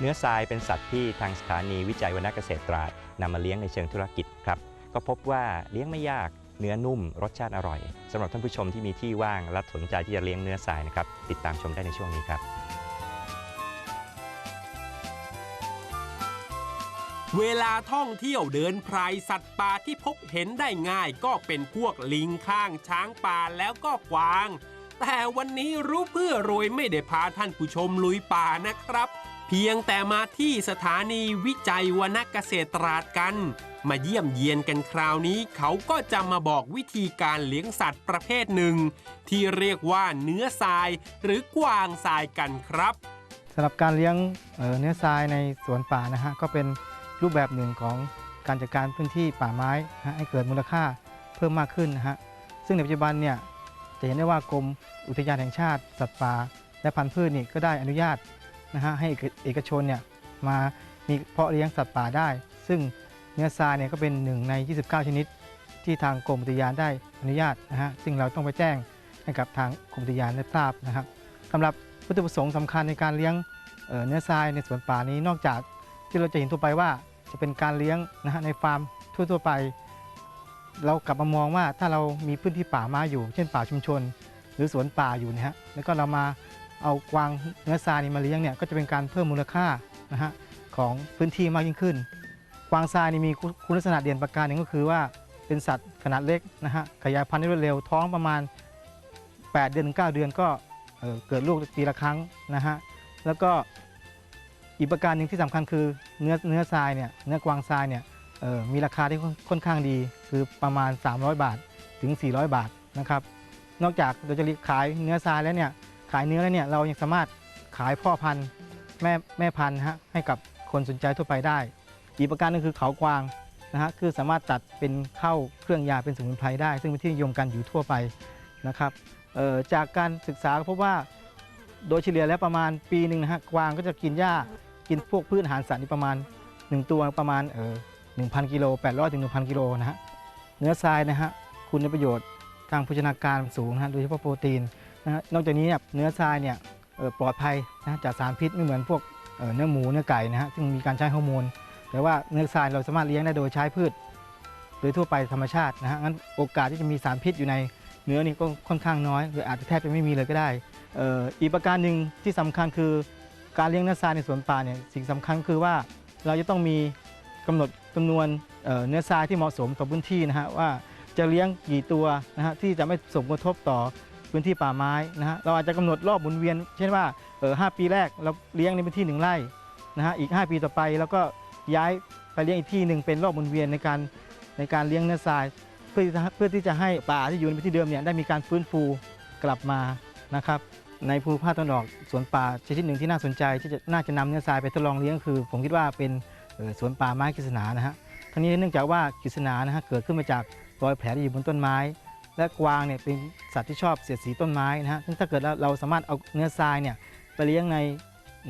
เนื้อทรายเป็นสัตว์ที่ทางสถานีวิจัยวรรณเกษตรตราดนำมาเลี้ยงในเชิงธุรกิจครับก็พบว่าเลี้ยงไม่ยากเนื้อนุ่ม รสชาติอร่อยสำหรับท่านผู้ชมที่มีที่ว่างและสนใจที่จะเลี้ยงเนื้อทรายนะครับติดตามชมได้ในช่วงนี้ครับ เวลาท่องเที่ยวเดินไพรสัตว์ป่าที่พบเห็นได้ง่าย ก็เป็นพวกลิงข้างช้างป่าแล้วก็กวาง แต่วันนี้รู้เพื่อโรยไม่ได้พาท่านผู้ชมลุยป่านะครับ เพียงแต่มาที่สถานีวิจัยวรรณเกษตรตราดกัน มาเยี่ยมเยียนกันคราวนี้ เขาก็จะมาบอกวิธีการเลี้ยงสัตว์ประเภทหนึ่ง ที่เรียกว่าเนื้อทรายหรือกวางทรายกันครับสำหรับการเลี้ยงเเนื้อทรายในสวนป่านะฮะก็เป็นรูปแบบหนึ่งของการจัดการพื้นที่ป่าไม้ให้เกิดมูลค่าเพิ่มมากขึ้นนะฮะซึ่งในปัจจุบันเนี่ยจะเห็นได้ว่ากรมอุทยานแห่งชาติ สัตว์ป่าและพันธุ์พืชนี่ก็ได้อนุญาต นะฮะให้เอกเอกชนเนี่ยมามีเพาะเลี้ยงสัตว์ป่าได้ ซึ่งเนื้อทรายเนี่ยก็เป็นหนึ่งใน 29 ชนิด ที่ทางกรมอุทยานได้อนุญาตนะฮะซึ่งเราต้องไปแจ้งให้กับทางกรมอุทยานได้ทราบนะครับสำหรับวัตถุประสงค์สำคัญในการเลี้ยงเเนื้อทรายในสวนป่านี้นอกจากที่เราจะเห็นทั่วไปว่าจะเป็นการเลี้ยงนะฮะในฟาร์มทั่วๆไป เรากลับมามองว่าถ้าเรามีพื้นที่ป่าม้อยู่ เช่นป่าชุมชน หรือสวนป่าอยู่นะฮะแล้วก็เรามา เอากวางเนื้อทรายนี้มาเลี้ยงเนี่ยก็จะเป็นการเพิ่มมูลค่านะฮะของพื้นที่มากยิ่งขึ้น กวางทรายนี่มีคุณลักษณะเด่นประการหนึ่งก็คือว่าเป็นสัตว์ขนาดเล็กนะฮะขยายพันธุ์ได้รวดเร็วท้องประมาณ 8 เดือนถึง9เดือนก็เอ่อเกิดลูกปีละครั้งนะฮะแล้วก็อีกประการหนึ่งที่สำคัญคือเนื้อเนื้อทรายเนี่ยเนื้อกวางทรายเนี่ยมีราคาที่ค่อนค่อนข้างดีคือประมาณ 300 บาทถึง 400 บาทนะครับนอกจากเราจะขายเนื้อทรายแล้วเนี่ย ขายเนื้อแล้วเนี่ยเรายังสามารถขายพ่อพันธุ์แม่แม่พันธุ์ฮะให้กับคนสนใจทั่วไปได้ อีกประการนึงคือเขากวางนะฮะคือสามารถตัดเป็นเข้าเครื่องยาเป็นสมุนไพรได้ ซึ่งเป็นที่นิยมกันอยู่ทั่วไปนะครับจากการศึกษาพบว่าโดยเฉลี่ยแล้วประมาณปีหนึ่งนะฮะกวางก็จะกินหญ้ากินพวกพืชอาหารสัตว์นี่ประมาณ 1 ตัวประมาณเออ1,000กิโล800ถึง1,000กิโลนะฮะเนื้อทรายนะฮะคุณประโยชน์ทางโภชนาการสูงนะฮะโดยเฉพาะโปรตีน นะนอกจากนี้เนี่ยเนื้อทรายเนี่ยปลอดภัยนะจากสารพิษไม่เหมือนพวกเนื้อหมูเนื้อไก่นะฮะซึ่งมีการใช้ฮอร์โมน แต่ว่าเนื้อทรายเราสามารถเลี้ยงได้โดยใช้พืช โดยทั่วไปธรรมชาตินะฮะงั้นโอกาสที่จะมีสารพิษอยู่ในเนื้อนี่ก็ค่อนข้างน้อยหรืออาจจะแทบจะไม่มีเลยก็ได้อ,อ,อีกประการหนึ่งที่สำคัญคือการเลี้ยงเนื้อทรายในสวนป่าเนี่ยสิ่งสำคัญคือว่าเราจะต้องมีกำหนดจำนวนเเนื้อทรายที่เหมาะสมต่อพื้นที่นะฮะว่าจะเลี้ยงกี่ตัวนะฮะที่จะไม่ส่งผลกระทบต่อ พื้นที่ป่าไม้นะฮะเราอาจจะกำหนดรอบหมุนเวียน เช่นว่าเออหปีแรกเราเลี้ยงในพื้นที่หนึ่งไร่นะฮะอีก 5 ปีต่อไปแล้วก็ย้ายไปเลี้ยงอีกที่หนึ่งเป็นรอบหมุนเวียนในการในการเลี้ยงเนื้อทราย เพื่อเพื่อที่จะให้ป่าที่อยู่ในพื้นที่เดิมเนี่ยได้มีการฟื้นฟูกลับมานะครับในภูมิภาคตะวันออกสวนป่าชนิดหนึ่งที่น่าสนใจที่จะน่าจะนำเนื้อทรายไปทดลองเลี้ยงคือ ผมคิดว่าเป็นสวนป่าไม้กฤษณานะฮะทั้งนี้เนื่องจากว่ากฤษณานะฮะเกิดขึ้นมาจากรอยแผลที่อยู่บนต้นไม้ และกวางเนี่ยเป็นสัตว์ที่ชอบเสียดสีต้นไม้นะฮะซึ่งถ้าเกิดเราสามารถเอาเนื้อทรายเนี่ยไปเลี้ยงใน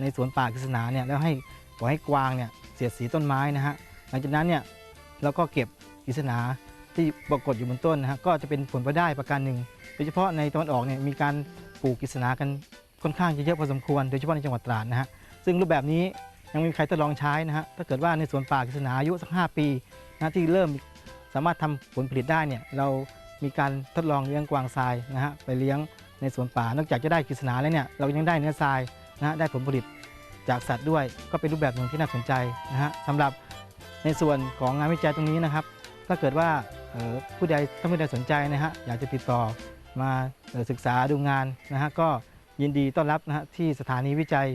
ในสวนป่ากฤษณาเนี่ยแล้วให้ปล่อยให้กวางเนี่ยเสียดสีต้นไม้นะฮะหลังจากนั้นเนี่ยเราก็เก็บกฤษณาที่ปรากฏอยู่บนต้นนะฮะก็จะเป็นผลพลอยได้ประการหนึ่งโดยเฉพาะในตะวันออกเนี่ยมีการปลูกกฤษณากันค่อนข้างจะเยอะพอสมควรโดยเฉพาะในจังหวัดตราดนะฮะซึ่งรูปแบบนี้ยังไม่มีใครทดลองใช้นะฮะถ้าเกิดว่าในสวนป่ากฤษณาอายุสัก5ปีนะที่เริ่มสามารถทำผลผลิตได้เนี่ยเรา มีการทดลองเลี้ยงกวางทรายนะฮะไปเลี้ยงในสวนป่านอกจากจะได้กฤษณาแล้วเนี่ยเรายังได้เนื้อทรายนะฮะได้ผลผลิตจากสัตว์ด้วย ก็เป็นรูปแบบหนึ่งที่น่าสนใจนะฮะสำหรับในส่วนของงานวิจัยตรงนี้นะครับ ถ้าเกิดว่าผู้ใดถ้าผู้ใดสนใจนะฮะอยากจะติดต่อมาออศึกษาดูงานนะฮะก็ยินดีต้อนรับนะฮะที่สถานีวิจัย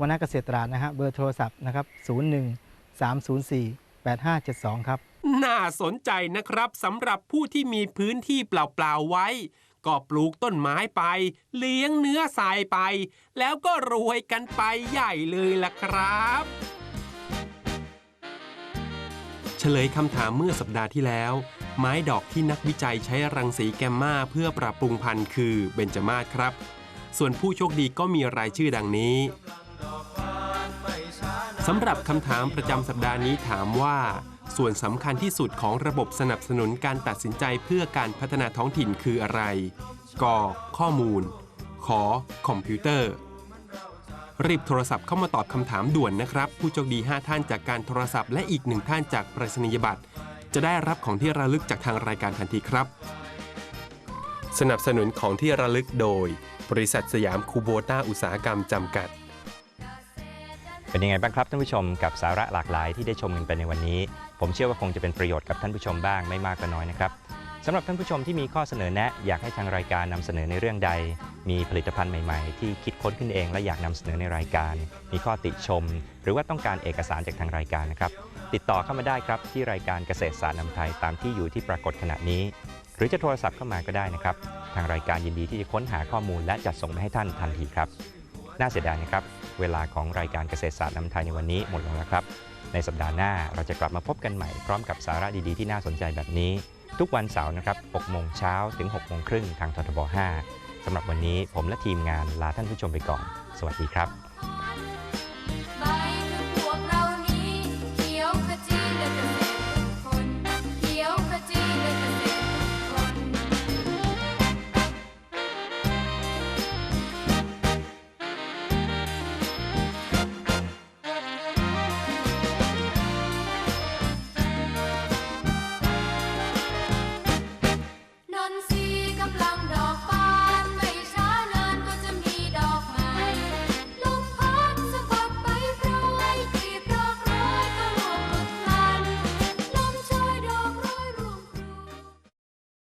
วรรณเกษตรตรานะฮะเบอร์โทรศัพท์นะครับ 01 304 8572 ครับ น่าสนใจนะครับสำหรับผู้ที่มีพื้นที่เปล่าๆไว้ ก็ปลูกต้นไม้ไป เลี้ยงเนื้อทรายไป แล้วก็รวยกันไปใหญ่เลยล่ะครับ เฉลยคำถามเมื่อสัปดาห์ที่แล้ว ไม้ดอกที่นักวิจัยใช้รังสีแกมมาเพื่อปรับปรุงพันธุ์คือเบญจมาศครับ ส่วนผู้โชคดีก็มีรายชื่อดังนี้สำหรับคำถามประจำสัปดาห์นี้ถามว่า ส่วนสำคัญที่สุดของระบบสนับสนุนการตัดสินใจเพื่อการพัฒนาท้องถิ่นคืออะไร ก ข้อมูล ขอ คอมพิวเตอร์ รีบโทรศัพท์เข้ามาตอบคำถามด่วนนะครับ ผู้โชคดี 5 ท่านจากการโทรศัพท์และอีกหนึ่งท่านจากปรษณียบัตร จะได้รับของที่ระลึกจากทางรายการทันทีครับ สนับสนุนของที่ระลึกโดย บริษัทสยามคูโบต้าอุตสาหกรรมจำกัด เป็นยังไงบ้างครับท่านผู้ชมกับสาระหลากหลายที่ได้ชมกันไปในวันนี้ ผมเชื่อว่าคงจะเป็นประโยชน์กับท่านผู้ชมบ้างไม่มากก็น้อยนะครับสำหรับท่านผู้ชมที่มีข้อเสนอแนะ อยากให้ทางรายการนำเสนอในเรื่องใด มีผลิตภัณฑ์ใหม่ๆ ที่คิดค้นขึ้นเองและอยากนำเสนอในรายการ มีข้อติชม หรือว่าต้องการเอกสารจากทางรายการนะครับ ติดต่อเข้ามาได้ครับที่รายการเกษตรศาสตร์นำไทยตามที่อยู่ที่ปรากฏขณะนี้ หรือจะโทรศัพท์เข้ามาก็ได้นะครับ ทางรายการยินดีที่จะค้นหาข้อมูลและจัดส่งไปให้ท่านทันทีครับ น่าเสียดายนะครับ เวลาของรายการเกษตรศาสตร์นำไทยในวันนี้หมดลงแล้วครับ ในสัปดาห์หน้าเราจะกลับมาพบกันใหม่พร้อมกับสาระดีๆที่น่าสนใจแบบนี้ ทุกวันเสาร์นะครับ6โมงเช้าถึง6โมงครึ่งทางททบ 5สำหรับวันนี้ผมและทีมงานลาท่านผู้ชมไปก่อน สวัสดีครับ